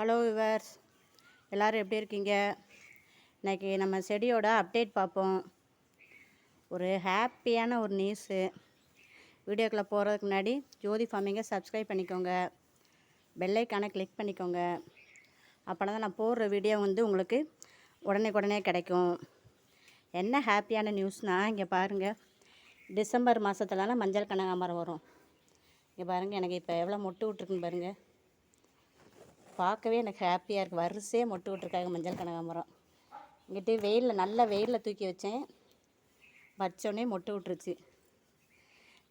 Hello viewers எல்லோரும் எப்படி இருக்கீங்க? இன்றைக்கி நம்ம செடியோட அப்டேட் பார்ப்போம். ஒரு ஹாப்பியான ஒரு நியூஸு வீடியோக்குள்ளே போகிறதுக்கு முன்னாடி ஜோதி ஃபார்மிங்கை சப்ஸ்கிரைப் பண்ணிக்கோங்க. பெல்லைக்கான கிளிக் பண்ணிக்கோங்க. அப்போனா தான் நான் போடுற வீடியோ வந்து உங்களுக்கு உடனே உடனே கிடைக்கும். என்ன ஹாப்பியான நியூஸ்னால் இங்கே பாருங்கள் டிசம்பர் மாதத்துலலாம் மஞ்சள் கனகாமரம் வரும். இங்கே பாருங்கள் எனக்கு இப்போ எவ்வளோ மொட்டு விட்ருக்குன்னு பாருங்கள் பார்க்கவே எனக்கு ஹாப்பியாக இருக்குது வரிசையே மொட்டு விட்டுருக்காங்க மஞ்சள் கனகாமரம் இங்கிட்டு வெயிலில் நல்ல வெயிலில் தூக்கி வச்சேன். வச்சோடனே மொட்டு விட்ருச்சு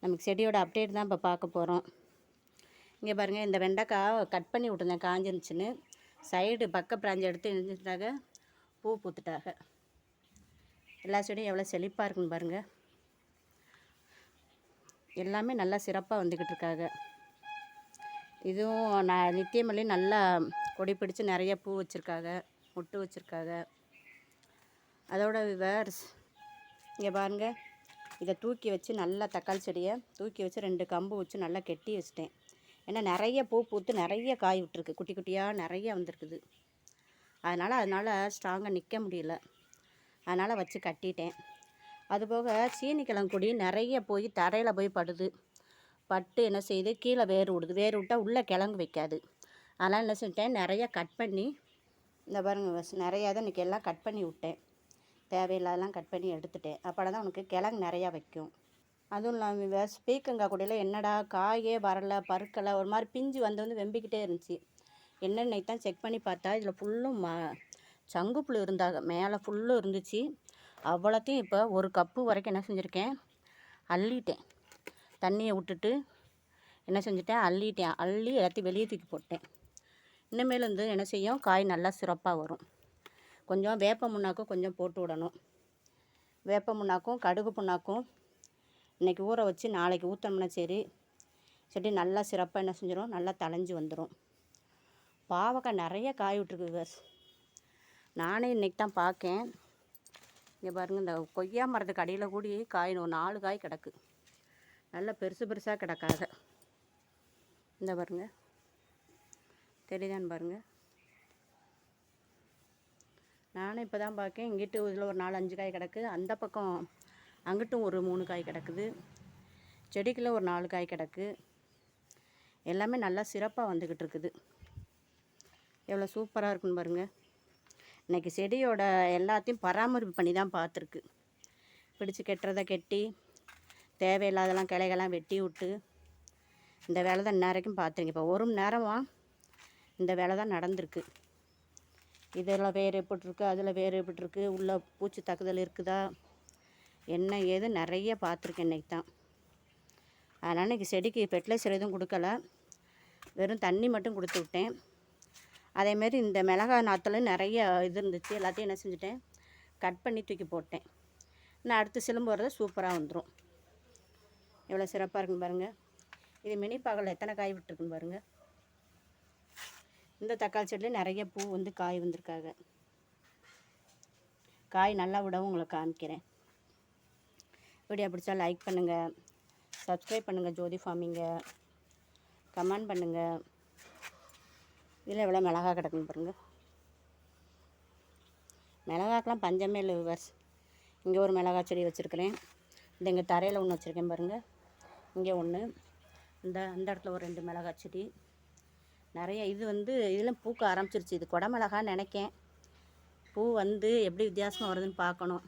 நமக்கு செடியோட அப்டேட் தான் இப்போ பார்க்க போகிறோம் இங்கே பாருங்கள் இந்த வெண்டைக்காய் கட் பண்ணி விட்டுருந்தேன் காஞ்சிருந்துச்சின்னு. சைடு பக்க பிராஞ்சி எடுத்து எழுந்துட்டாக பூ பூத்துட்டாக எல்லா செடியும் எவ்வளோ செழிப்பாக இருக்குன்னு பாருங்கள் எல்லாமே நல்லா சிறப்பாக வந்துக்கிட்டு இருக்காங்க. இதுவும் நான் நித்தியமல்லி நல்லா கொடி பிடிச்சி நிறைய பூ வச்சுருக்காங்க மொட்டு வச்சுருக்காங்க. அதோட விவர்ஸ் இங்கே பாருங்கள் இதை தூக்கி வச்சு நல்லா தக்காளி செடியை தூக்கி வச்சு ரெண்டு கம்பு வச்சு நல்லா கெட்டி வச்சிட்டேன். ஏன்னா நிறைய பூ பூத்து நிறைய காய் விட்டுருக்கு. குட்டி குட்டியாக நிறைய வந்திருக்குது. அதனால் அதனால் ஸ்ட்ராங்காக நிற்க முடியல. அதனால் வச்சு கட்டிட்டேன். அதுபோக சீனிக்கிழங்கு கொடி நிறைய போய் தரையில் போய் படுது. பட்டு என்ன செய்யுது கீழே வேர் விடுது. வேர் விட்டால் உள்ளே கிழங்கு வைக்காது. அதனால் என்ன செஞ்சிட்டேன் நிறைய கட் பண்ணி இந்த பாருங்க நிறையா தான் இன்றைக்கி எல்லாம் கட் பண்ணி விட்டேன். தேவையில்லாதெல்லாம் கட் பண்ணி எடுத்துட்டேன். அப்போ தான் உனக்கு கிழங்கு நிறையா வைக்கும். அதுவும் இல்லாமல் ஸ்பீக்கங்காய் கூடையில் என்னடா காயே வரலை பருக்கலை ஒரு மாதிரி பிஞ்சு வந்து வந்து வெம்பிக்கிட்டே இருந்துச்சு. என்னென்ன தான் செக் பண்ணி பார்த்தா இதில் ஃபுல்லும் ம புழு இருந்தாங்க மேலே ஃபுல்லும் இருந்துச்சு. அவ்வளோத்தையும் இப்போ ஒரு கப்பு வரைக்கும் என்ன செஞ்சுருக்கேன் அள்ளிட்டேன். தண்ணியை விட்டுட்டு என்ன செஞ்சுட்டேன்? அள்ளிட்டேன். அள்ளி எல்லாத்தையும் வெளியே தூக்கி போட்டேன். இனிமேல் வந்து என்ன செய்யும்? காய் நல்லா சிறப்பாக வரும். கொஞ்சம் வேப்ப முன்னாக்கும் கொஞ்சம் போட்டு விடணும். வேப்ப முன்னாக்கும் கடுகு புண்ணாக்கும் இன்றைக்கி ஊற வச்சு நாளைக்கு ஊற்றோம்னா சரி. செடி நல்லா சிறப்பாக என்ன செஞ்சிடும் நல்லா தளைஞ்சு வந்துடும் பாவக்காய் நிறைய காய் விட்ருக்கு விவர்ஸ் நானே இன்றைக்கி தான் பார்க்கேன் இங்கே பாருங்கள் இந்த கொய்யா மரத்துக்கு அடியில் கூடி காய் ஒரு நாலு காய் கிடக்கு. நல்லா பெருசு பெருசாக கிடக்காத. இந்த பாருங்க. தெரியுதான்னு பாருங்கள் நானும் இப்போ தான் பார்க்கேன் இங்கிட்டு இதில் ஒரு நாலு அஞ்சு காய் கிடக்கு. அந்த பக்கம் அங்கிட்டும் ஒரு மூணு காய் கிடக்குது. செடிக்குள்ளே ஒரு நாலு காய் கிடக்கு. எல்லாமே நல்லா சிறப்பாக வந்துக்கிட்டு இருக்குது. எவ்வளோ சூப்பராக இருக்குன்னு பாருங்கள் இன்றைக்கி செடியோட எல்லாத்தையும் பராமரிப்பு பண்ணி தான் பார்த்துருக்கு. பிடிச்சி கெட்டுறதை கெட்டி தேவையில்லாதெல்லாம் கிளைகள்லாம் வெட்டி விட்டு இந்த வேலை தான் நேரைக்கும் பார்த்துருங்க இப்போ ஒரு மணி நேரமாக இந்த வேலை தான் நடந்திருக்கு. இதில் வேறு எப்படிருக்கு அதில் வேறு எப்படிருக்கு உள்ளே பூச்சி தாக்குதல் இருக்குதா என்ன ஏது நிறைய பார்த்துருக்கேன் இன்றைக்கி தான். அதனால் இன்றைக்கி செடிக்கு ஃபெர்டிலைசர் எதுவும் கொடுக்கல. வெறும் தண்ணி மட்டும் கொடுத்து விட்டேன். அதேமாரி இந்த மிளகா நாற்றுலையும் நிறைய இது இருந்துச்சு. எல்லாத்தையும் என்ன செஞ்சுட்டேன் கட் பண்ணி தூக்கி போட்டேன். நான் அடுத்து சிலம்பு வரது சூப்பராக வந்துடும் எவ்வளோ சிறப்பாக இருக்குன்னு பாருங்கள் இது மினி பாகலில் எத்தனை காய் விட்டுருக்குன்னு பாருங்கள் இந்த தக்காளி செடியில் நிறைய பூ வந்து காய் வந்திருக்காங்க. காய் நல்லா விடவும் உங்களை காமிக்கிறேன். வீடியோ பிடிச்சா லைக் பண்ணுங்கள் சப்ஸ்கிரைப் பண்ணுங்கள் ஜோதி ஃபார்மிங்க. கமெண்ட் பண்ணுங்கள் இதில் எவ்வளோ மிளகா கிடக்குன்னு பாருங்கள் மிளகாக்கெலாம் பஞ்சமே இல்லை விவர்ஸ் இங்கே ஒரு மிளகா செடி வச்சுருக்கிறேன். இந்த இங்கே தரையில் ஒன்று வச்சுருக்கேன் பாருங்கள் இங்கே ஒன்று இந்த அந்த இடத்துல ஒரு ரெண்டு மிளகாய் செடி. நிறைய இது வந்து இதெல்லாம் பூக்க ஆரம்பிச்சிருச்சு. இது குடமிளகான்னு நினைக்கேன். பூ வந்து எப்படி வித்தியாசமாக வருதுன்னு பார்க்கணும்.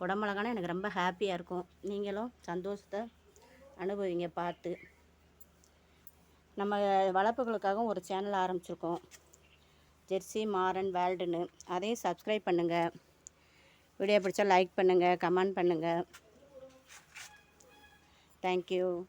குடமிளகானா எனக்கு ரொம்ப ஹாப்பியாக இருக்கும். நீங்களும் சந்தோஷத்தை அனுபவிங்க பார்த்து. நம்ம வளர்ப்புகளுக்காகவும் ஒரு சேனல் ஆரம்பிச்சிருக்கோம். ஜெர்சி மாறன் வேல்டுன்னு. அதையும் சப்ஸ்கிரைப் பண்ணுங்கள் வீடியோ பிடிச்சா லைக் பண்ணுங்கள் கமெண்ட் பண்ணுங்கள் Thank you.